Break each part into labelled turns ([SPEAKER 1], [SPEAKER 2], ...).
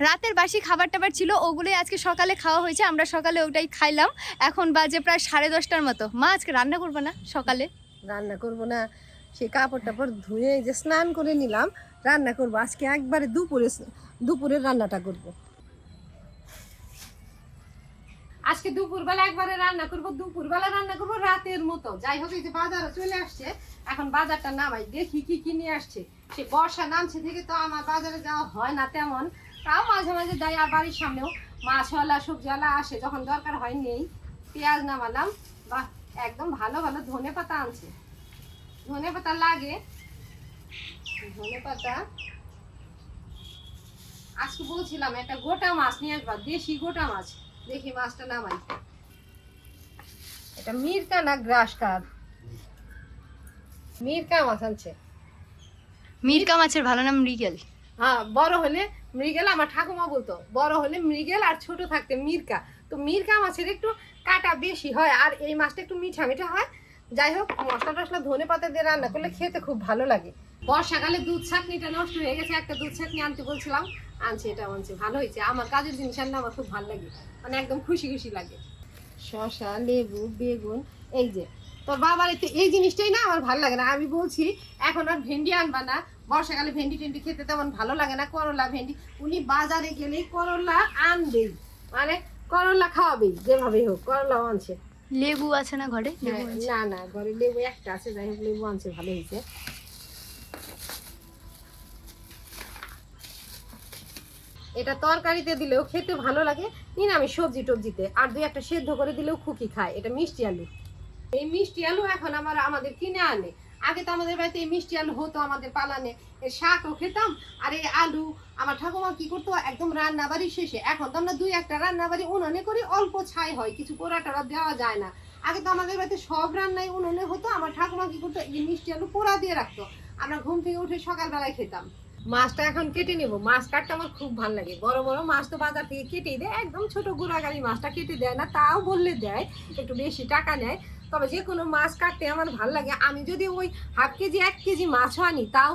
[SPEAKER 1] রাতের বাসি খাবার টাবার ছিল, ওগুলোই আজকে সকালে খাওয়া হয়েছে, আমরা সকালে ওটাই খাইলাম। এখন বাজে প্রায় সাড়ে দশটার মতো। মা, আজকে রান্না করব না সকালে?
[SPEAKER 2] রান্না করব না। সেই কাপড় টাপড় ধুয়ে যে স্নান করে নিলাম, রান্না করব। আজকে একবারে দুপুরে দুপুরের রান্নাটা করব। আজকে দুপুরবেলা একবারে রান্না করব, দুপুরবেলা রান্না করব রাতের মতো। যাই হোক, এই যে বাজারে চলে আসছে। এখন বাজারটা নামাই, দেখি কি কি নিয়ে আসছে। সে বর্ষা নামছে থেকে তো আমার বাজারে যাওয়া হয় না তেমন। তাও মাঝে মাঝে যাই আর বাড়ির সামনেও। মাছওয়ালা সবজিওয়ালা আসে, যখন দরকার হয় নেই। পেঁয়াজ নামালাম বা একদম ভালো ভালো ধনে পাতা আনছে। ধনে পাতা লাগে। ধনে পাতা। আজকে বলছিলাম, একটা গোটা মাছ নিয়ে আসবা, দেশি গোটা মাছ। দেখি মাছটা নামাই। এটা মিরকা না গ্রাস কাপ? মিরকা মাছ আনছে।
[SPEAKER 1] মিরকা মাছের ভালো নাম রিগেল।
[SPEAKER 2] হ্যাঁ বড় হলে মৃগেল আমার ঠাকুমা বলতো, বড় হলে মৃগেল আর ছোট থাকতে মিরকা। তো মিরকা মাছের একটু কাটা বেশি হয় আর এই মাছটা একটু মিঠা মিঠা হয়। যাই হোক, মশলা টসলা ধনে পাতা দিয়ে রান্না করলে খেতে খুব ভালো লাগে। বর্ষাকালে দুধ ছাকনিটা নষ্ট হয়ে গেছে, একটা দুধ ছাকনি আনতে বলছিলাম, আনছে এটা, আনছে, ভালো হয়েছে। আমার কাজের জিনিস আনলে আমার খুব ভালো লাগে মানে একদম খুশি খুশি লাগে। শসা, লেবু, বেগুন, এই যে, তোর বাবার এই জিনিসটাই না আমার ভালো লাগে না। আমি বলছি, এখন আর ভেন্ডি আনবা না বর্ষাকালে ভেন্ডি টেন্ডি খেতে তেমন ভালো লাগে না করলা ভেন্ডি। উনি বাজারে গেলেই করলা আনবেই। মানে করলা খাওয়াবেই যেভাবে হোক করলা আনছে।
[SPEAKER 1] লেবু আছে না ঘরে?
[SPEAKER 2] হ্যাঁ। না না ঘরে লেবু একটা আছে যাই হোক লেবু আনছে ভালো হয়েছে। এটা তরকারিতে দিলেও খেতে ভালো লাগে নিরামিষ সবজি টবজিতে আর দুই একটা সেদ্ধ করে দিলেও খুকি খায় এটা মিষ্টি আলু। এই মিষ্টি আলু এখন আমার আমাদের কিনে আনে। আগে তো আমাদের বাড়িতে মিষ্টি আলু হতো আমাদের পালানে। শাকও খেতাম, আর এই আলু আমার ঠাকুমা কি করতো, একদম রান্না বাড়ি শেষে। এখন তো আমরা দুই একটা রান্না বাড়ি উনুনে করি, অল্প ছাই হয়, কিছু পোড়া টোড়া দেওয়া যায় না। আগে তো আমাদের বাড়িতে সব রান্নাই উনুনে হতো, আমার ঠাকুমা কি করতো, এই মিষ্টি আলু পোড়া দিয়ে রাখতো। আমরা ঘুম থেকে উঠে সকালবেলায় খেতাম। মাছটা এখন কেটে নেব। মাছ কাটতে আমার খুব ভালো লাগে। বড় বড় মাছ তো বাজার থেকে কেটেই দেয়, একদম ছোট গুড়াগাড়ি মাছটা কেটে দেয় না, তাও বললে দেয়, একটু বেশি টাকা নেয়। তবে যে কোনো মাছ কাটতে আমার ভালো লাগে। আমি যদি ওই হাফ কেজি, এক কেজি মাছও আনি, তাও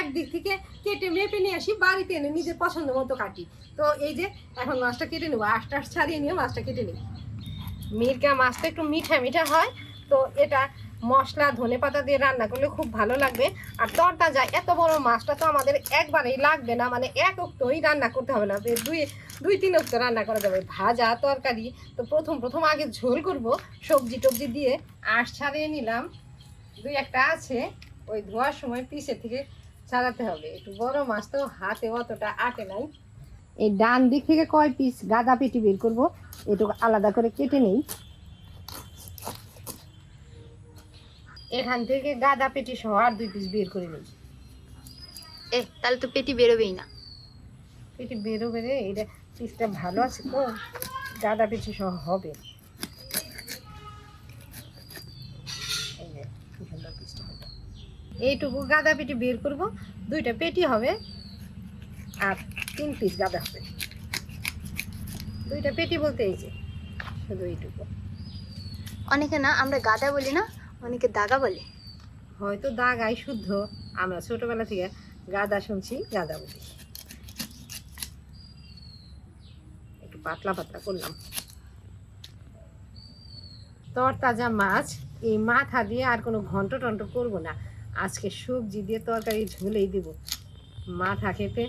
[SPEAKER 2] একদিক থেকে কেটে মেপে নিয়ে আসি, বাড়িতে এনে নিজের পছন্দ মতো কাটি। তো এই যে, এখন মাছটা কেটে নেব আশটা ছাড়িয়ে নিয়ে মাছটা কেটে নিই। মিরকা মাছটা একটু মিঠা মিঠা হয়, তো এটা মশলা, ধনে পাতা দিয়ে রান্না করলে খুব ভালো লাগবে। আর যায় এত বড় মাছটা তো আমাদের একবারেই লাগবে না মানে এক অক্তই রান্না করতে হবে না দুই দুই, তিন অক্ত রান্না করা যাবে। ভাজা তরকারি, তো প্রথম প্রথম আগে ঝোল করব, সবজি টবজি দিয়ে। আঁশ ছাড়িয়ে নিলাম, দুই একটা আছে, ওই ধোয়ার সময় পিসের থেকে ছাড়াতে হবে। একটু বড় মাছ তো হাতে অতটা আটে নাই। এই ডান দিক থেকে কয় পিস গাদা পেটি বের করব, এটুকু আলাদা করে কেটে নেই। এখান থেকে গাদা পেটি সহ আর দুই পিস বের করে নেই
[SPEAKER 1] এ তাহলে তো পেটি বেরোবেই না।
[SPEAKER 2] পেটি বেরোবে রে এটা পিসটা ভালো আছে তো গাদা পেটি সহ হবে। এইটুকু গাদা পেটি বের করব দুইটা পেটি হবে আর তিন পিস গাদা হবে। দুইটা পেটি বলতে এই যে শুধু এইটুকু।
[SPEAKER 1] অনেকে না আমরা গাদা বলি না অনেকে দাগা বলে।
[SPEAKER 2] হয়তো দাগাই শুদ্ধ। আমরা ছোটবেলা থেকে গাদা শুনছি, গাদা বলি। একটু পাতলা পাতলা করলাম। তরতাজা মাছ, এই মাথা দিয়ে আর কোনো ঘন্ট টন্ট করব না। আজকে সবজি দিয়ে তরকারি ঝোলেই দেব। মাথা খেতে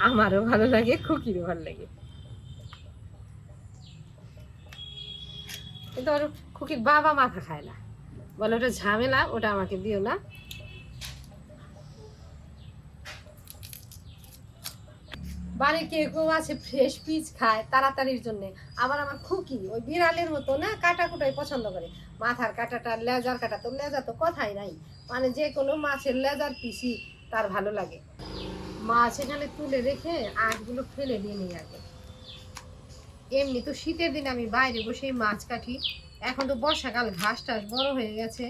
[SPEAKER 2] আমারও ভালো লাগে, খুকিরও ভালো লাগে। কিন্তু ওর খুকির বাবা মাথা খায় না। বলে, ওটা ঝামেলা, ওটা আমাকে দিও না। বাড়ির কেউ কেউ আছে ফ্রেশ পিস খায় তাড়াতাড়ির জন্য। আবার আমার খুকি, ওই বিড়ালের মতো না কাটা কুটাই পছন্দ করে। মাথার কাটাটা, লেজার কাটা তো লেজা তো কথাই নাই। মানে যে কোনো মাছের লেজার পিসি তার ভালো লাগে। মাছ এখানে তুলে রেখে আঁশগুলো ফেলে দিয়ে নিই আগে এমনি তো শীতের দিন আমি বাইরে বসেই মাছ কাটি। এখন তো বর্ষাকাল ঘাস টাস বড় হয়ে গেছে,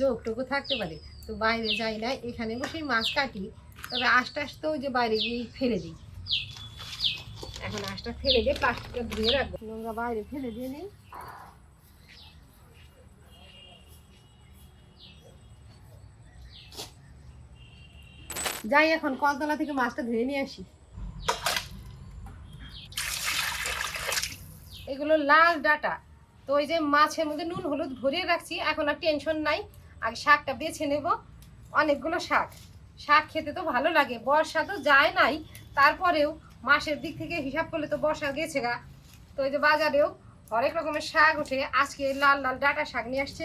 [SPEAKER 2] যোগটুকু থাকতে পারে। তো বাইরে যাই না, এখানে বসেই মাছ কাটি, তবে আস্তে আস্তে ওই যে বাইরে গিয়ে ফেলে দিই। এখন আঁশটা ফেলে দিয়ে প্লাস্টিকটা ধুয়ে রাখব। নোংরা বাইরে ফেলে দিয়ে নিই যাই এখন কলতলা থেকে মাছটা ধুয়ে নিয়ে আসি। এগুলো লাল ডাটা। তো ওই যে মাছের মধ্যে নুন, হলুদ ভরিয়ে রাখছি। এখন আর টেনশন নাই। আগে শাকটা বেছে নেব। অনেকগুলো শাক। শাক খেতে তো ভালো লাগে। বর্ষা তো যায় নাই। তারপরেও মাসের দিক থেকে হিসাব করলে তো বর্ষা গেছে গা। তো ওই যে বাজারেও হরেক রকমের শাক ওঠে আজকে লাল লাল ডাটা শাক নিয়ে আসছে।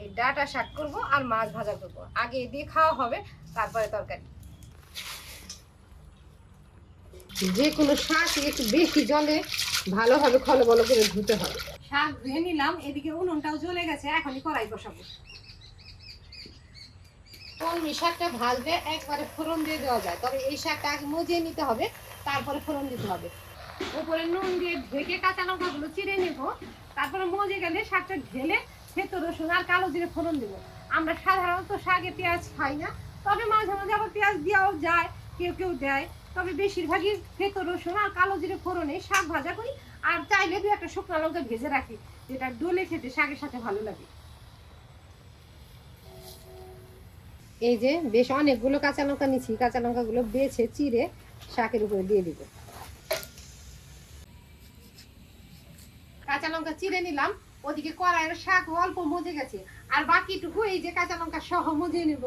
[SPEAKER 2] এই ডাটা শাক করব আর মাছ ভাজা করব। আগে দিয়ে খাওয়া হবে, তারপরে তরকারি। যে কোনো শাক একটু বেশি জলে ভালোভাবে খলো বলো করে ধুতে হবে। শাক ধুয়ে নিলাম এদিকে উনুনটাও জ্বলে গেছে এখনই কড়াই বসাবো। কলমি শাকটা ভাজলে একবারে ফোড়ন দিয়ে দেওয়া যায় তবে এই শাকটা আগে মজিয়ে নিতে হবে তারপরে ফোড়ন দিতে হবে। উপরে নুন দিয়ে ঢেকে কাঁচা লঙ্কাগুলো চিড়ে নেব তারপরে মজে গেলে শাকটা ঢেলে থেতো রসুন আর কালো জিরে ফোড়ন দেবো। আমরা সাধারণত শাকে পেঁয়াজ খাই না তবে মাঝে মাঝে আবার পেঁয়াজ দেওয়াও যায় কেউ কেউ দেয়। তবে বেশিরভাগই থেতো রসুন আর কালো জিরে ফোড়নে শাক ভাজা করি, আর চাইলে দু একটা শুকনো লঙ্কা ভেজে রাখি, যেটা ডোলে খেতে শাকের সাথে ভালো লাগে। এই যে বেশ অনেকগুলো কাঁচা লঙ্কা নিচ্ছি কাঁচা লঙ্কাগুলো বেছে চিড়ে শাকের উপরে দিয়ে দিব। কাঁচা লঙ্কা চিড়ে নিলাম, ওদিকে কড়াইয়ের শাক অল্প মজে গেছে, আর বাকিটুকু এই যে কাঁচা লঙ্কা সহ মজে নেব।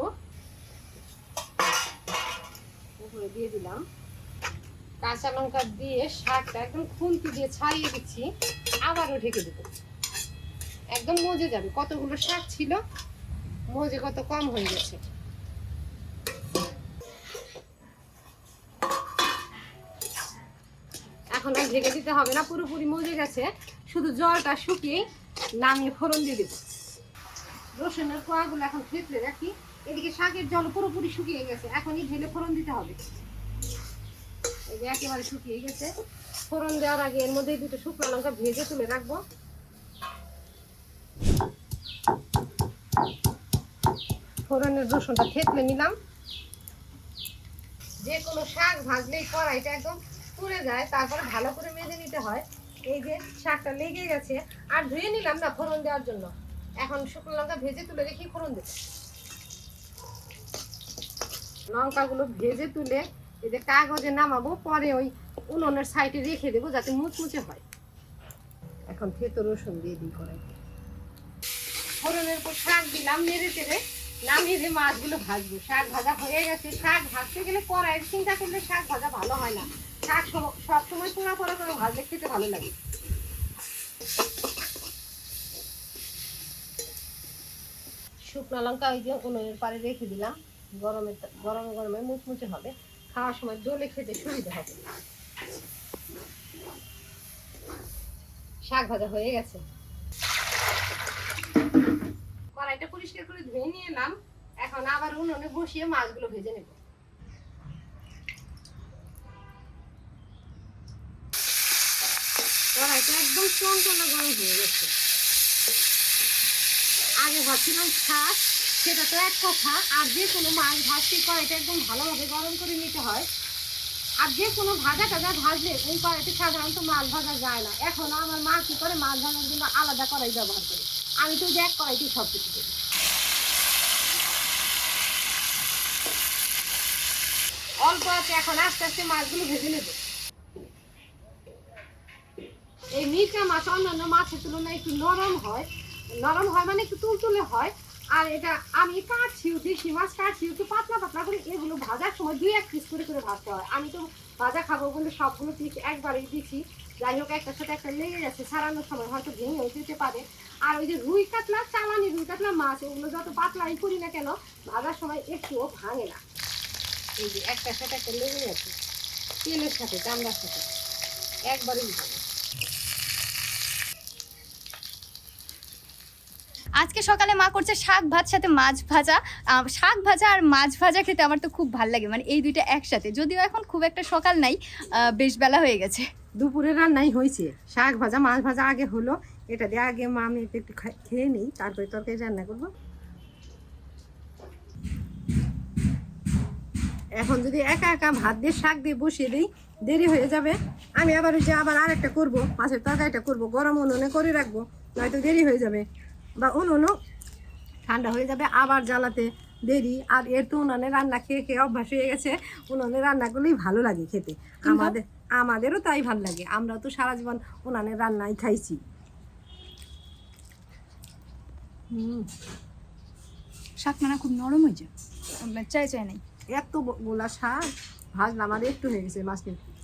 [SPEAKER 2] উপরে দিয়ে দিলাম। কাঁচা লঙ্কা দিয়ে শাকটা একদম খুন্তি দিয়ে ছাড়িয়ে দিচ্ছি, আবারও ঢেকে দেবো। একদম মজে যাবে। কতগুলো শাক ছিল, মজে কত কম হয়ে গেছে। এখন আর ঢেকে দিতে হবে না, পুরোপুরি মজে গেছে। শুধু জলটা শুকিয়ে নামিয়ে ফোড়ন দিয়ে দেবো। রসুনের কোয়াগুলো এখন থেতলে রাখি। এদিকে শাকের জল পুরোপুরি শুকিয়ে গেছে। এখনই ঢেলে ফোড়ন দিতে হবে। এই যে একেবারে শুকিয়ে গেছে। ফোড়ন দেওয়ার আগে এর মধ্যে দুটো শুকনো লঙ্কা ভেজে তুলে রাখব। ফোড়নের রসুনটা থেতলে নিলাম। যে কোনো শাক ভাজলেই কড়াইটা একদম পুড়ে যায়, তারপরে ভালো করে মেজে নিতে হয়। এই যে শাকটা লেগে গেছে, আর ধুয়ে নিলাম না ফোড়ন দেওয়ার জন্য। এখন শুকনো লঙ্কা ভেজে তুলে রেখে ফোড়ন দেবো। লঙ্কাগুলো ভেজে তুলে এই যে কাগজে নামাবো, পরে ওই উনুনের সাইডে রেখে দেবো যাতে মুচমুচে হয়। এখন থেতো রসুন দিয়ে দিই কড়াই ফোড়নের পর শাক দিলাম, নেড়ে চেড়ে নামিয়ে দিয়ে মাছগুলো ভাজবো। শাক ভাজা হয়ে গেছে। শাক ভাজতে গেলে কড়াইয়ের চিন্তা করলে শাক ভাজা ভালো হয় না। শাক সব- সবসময় পোড়া পোড়া করে ভাজলে খেতে ভালো লাগে। শুকনো লঙ্কা ওই যে উনুনের পারে রেখে দিলাম। গরমে গরমে গরমে মুচমুচে হবে। খাওয়ার সময় দোলে খেতে সুবিধা হবে। শাক ভাজা হয়ে গেছে। কড়াইটা পরিষ্কার করে ধুয়ে নিয়ে এলাম। এখন আবার উনুনে বসিয়ে মাছগুলো ভেজে নেব। কড়াইটা একদম চঞ্চনা গরম হয়ে গেছে। আগে ভাবছিলাম শাক সেটা তো এক কথা। আর যে কোনো মাছ ভাজতে কড়াইটা একদম ভালোভাবে গরম করে নিতে হয়। আর যে কোনো ভাজা টাজা ভাজলে ওই কড়াইতে সাধারণত মাছ ভাজা যায় না। এখন আমার মা কি করে, মাছ ভাজার জন্য আলাদা কড়াই ব্যবহার করে। আমি তো এক কড়াইতেই সব কিছু করি। অল্প আছে, এখন আস্তে আস্তে মাছগুলো ভেজে নেব। এই মিরকা মাছ অন্যান্য মাছের তুলনায় একটু নরম হয়। নরম হয় মানে একটু তুলতুলে হয়। আর এটা আমি কাটছি, দেশি মাছ কাটছি, একটু পাতলা পাতলা করে এগুলো ভাজার সময় দুই এক পিস করে করে ভাজতে হয়। আমি তো ভাজা খাব বলে সবগুলো পিস একবারেই দিচ্ছি যাই হোক, একটার সাথে একটা লেগে গেছে সারানোর সময় হয়তো ভেঙেও যেতে পারে। আর ওই যে রুই কাতলা, চালানি রুই কাতলা মাছ, এগুলো যত পাতলাই করি না কেন, ভাজার সময় একটুও ভাঙে না। এই যে একটার সাথে একটা লেগে গেছে, তেলের সাথে, চামড়ার সাথে, একবারেই ভাঙে
[SPEAKER 1] আজকে সকালে মা করছে শাক ভাত, সাথে মাছ ভাজা। শাক ভাজা আর মাছ ভাজা খেতে আমার তো খুব ভালো লাগে মানে এই দুইটা একসাথে। যদিও এখন খুব একটা সকাল নাই বেশ বেলা হয়ে গেছে।
[SPEAKER 2] দুপুরে রান্নাই হয়েছে। শাক ভাজা, মাছ ভাজা আগে হলো, এটা দিয়ে আগে মা আমি একটু একটু খেয়ে নিই, তারপরে তরকারি রান্না করব। এখন যদি একা একা ভাত দিয়ে শাক দিয়ে বসিয়ে দিই, দেরি হয়ে যাবে। আমি আবার ওই যে আবার আরেকটা করব, মাছের তরকারিটা করব, গরম উনুনে করে রাখব, নয়তো দেরি হয়ে যাবে। বা উনুনও ঠান্ডা হয়ে যাবে আবার জ্বালাতে দেরি। আর এর তো উনুনে রান্না খেয়ে খেয়ে অভ্যাস হয়ে গেছে। উনুনে রান্নাগুলোই ভালো লাগে খেতে। আমাদের আমাদেরও তাই ভালো লাগে। আমরা তো সারা জীবন উনানের রান্নাই খাইছি। হুম।
[SPEAKER 1] শাক মানে খুব নরম হয়েছে। চাই চাই নাই।
[SPEAKER 2] এত গোলা শাক। ভাজলাম আর একটু হয়ে গেছে মাছ নিয়ে।